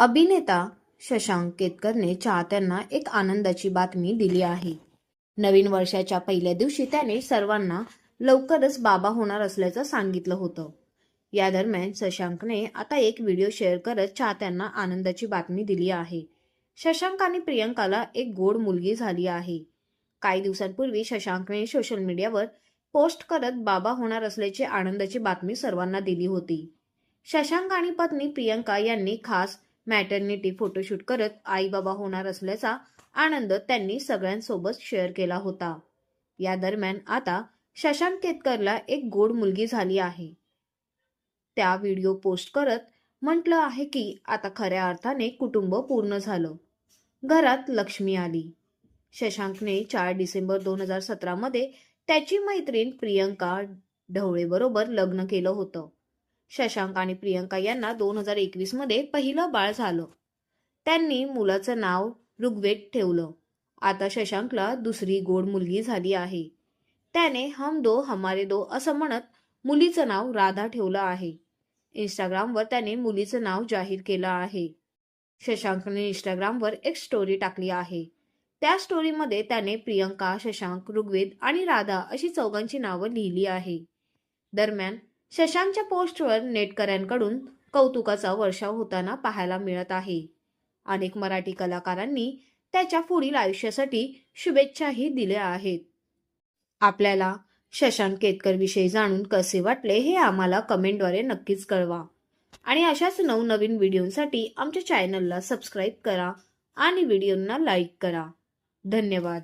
अभिनेता शशांक केतकरने चाहत्यांना एक आनंदाची बातमी दिली आहे. नवीन वर्षाच्या पहिल्या दिवशी त्याने सर्वांना लवकरच बाबा होणार असल्याचं सांगितलं होतं. या दरम्यान शशांकने आता एक व्हिडिओ शेअर करत चाहत्यांना आनंदाची बातमी दिली आहे. शशांक आणि प्रियंकाला एक गोड मुलगी झाली आहे. काही दिवसांपूर्वी शशांकने सोशल मीडियावर पोस्ट करत बाबा होणार असल्याची आनंदाची बातमी सर्वांना दिली होती. शशांक आणि पत्नी प्रियंका यांनी खास मॅटर्निटी फोटोशूट करत आई बाबा होणार असल्याचा आनंद त्यांनी सगळ्यांसोबत शेअर केला होता. या दरम्यान आता शशांक केतकरला एक गोड मुलगी झाली आहे. त्या व्हिडिओ पोस्ट करत म्हटलं आहे की आता खऱ्या अर्थाने कुटुंब पूर्ण झालं. घरात लक्ष्मी आली. शशांकने चार डिसेंबर दोन हजार सतरामध्ये त्याची मैत्रीण प्रियंका ढवळेबरोबर लग्न केलं होतं. शशांक आणि प्रियंका यांना दोन हजार एकवीसमध्ये पहिलं बाळ झालं. त्यांनी मुलाचं नाव ऋग्वेद ठेवलं. आता शशांकला दुसरी गोड मुलगी झाली आहे. त्याने हम दो हमारे दो असं म्हणत मुलीचं नाव राधा ठेवलं आहे. इंस्टाग्रामवर त्याने मुलीचं नाव जाहीर केलं आहे. शशांकने इंस्टाग्रामवर एक स्टोरी टाकली आहे. त्या स्टोरीमध्ये त्याने प्रियंका शशांक ऋग्वेद आणि राधा अशी चौघांची नावं लिहिली आहे. दरम्यान शशांकच्या पोस्टवर नेटकऱ्यांकडून कौतुकाचा वर्षाव होताना पाहायला मिळत आहे. अनेक मराठी कलाकारांनी त्याच्या पुढील आयुष्यासाठी शुभेच्छाही दिल्या आहेत. आपल्याला शशांक केतकरविषयी जाणून कसे वाटले हे आम्हाला कमेंटद्वारे नक्कीच कळवा. आणि अशाच नवनवीन व्हिडिओंसाठी आमच्या चॅनलला सबस्क्राईब करा आणि व्हिडिओंना लाईक करा. धन्यवाद.